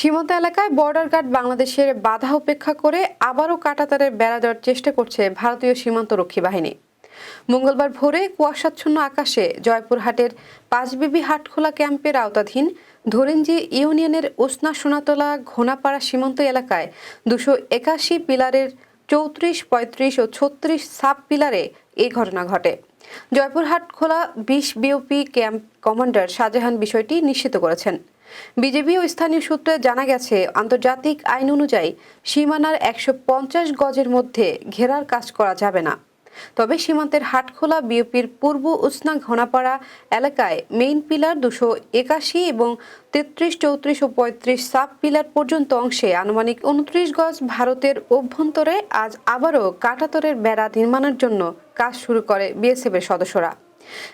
সীমান্ত এলাকায় border guard বাংলাদেশের বাধা উপেক্ষা করে আবারও কাটাতারের বেড়া দেওয়ার চেষ্টা করছে ভারতীয় সীমান্ত রক্ষী বাহিনী। মঙ্গলবার ভোরে কুয়াশাচ্ছন্ন আকাশে জয়পুরহাটের পাঁচবিবি হাটখোলা ক্যাম্পের আওতাধীন ধরেঞ্জি ইউনিয়নের উসনা সোনাতলা ঘোনাপাড়া সীমান্ত এলাকায় দুশো একাশি পিলারের চৌত্রিশ, পঁয়ত্রিশ ও ছত্রিশ সাব পিলারে এই ঘটনা ঘটে। জয়পুরহাট খোলা বিশ বিওপি ক্যাম্প কমান্ডার শাহজাহান বিষয়টি নিশ্চিত করেছেন। বিজেপি ও স্থানীয় সূত্রে জানা গেছে, আন্তর্জাতিক আইন অনুযায়ী সীমানার একশো পঞ্চাশ গজের মধ্যে ঘেরার কাজ করা যাবে না। তবে সীমান্তের হাটখোলা বিওপির পূর্ব উসনা ঘনাপাড়া এলাকায় মেইন পিলার দুশো একাশি এবং তেত্রিশ, চৌত্রিশ ও পঁয়ত্রিশ সাব পিলার পর্যন্ত অংশে আনুমানিক উনত্রিশ গজ ভারতের অভ্যন্তরে আজ আবারও কাটাতরের বেড়া নির্মাণের জন্য কাজ শুরু করে বিএসএফ এর সদস্যরা।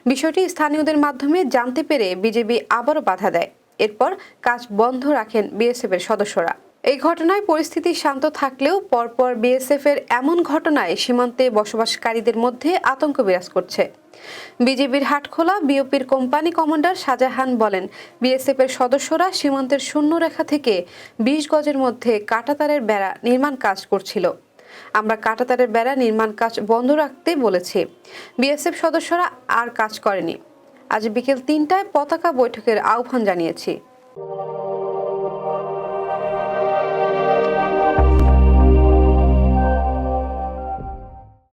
বিষয়টি স্থানীয়দের মাধ্যমে জানতে পেরে বিজেপি আবারও বাধা দেয়। এরপর কাজ বন্ধ রাখেন বিএসএফ এর সদস্যরা। এই ঘটনায় পরিস্থিতি শান্ত থাকলেও পরপর বিএসএফ এর এমন ঘটনায় সীমান্তে বসবাসকারীদের মধ্যে আতঙ্ক বিরাজ করছে। বিজেপির হাটখোলা বিওপির কোম্পানি কমান্ডার শাহজাহান বলেন বিএসএফ এর সদস্যরা সীমান্তের শূন্য রেখা থেকে বিশ গজের মধ্যে কাটাতারের বেড়া নির্মাণ কাজ করছিল। আমরা কাটাতারের বেড়া নির্মাণ কাজ বন্ধ রাখতে বলেছি। বিএসএফ সদস্যরা আর কাজ করেনি। আজ বিকেল তিনটায় পতাকা বৈঠকের আহ্বান জানিয়েছি।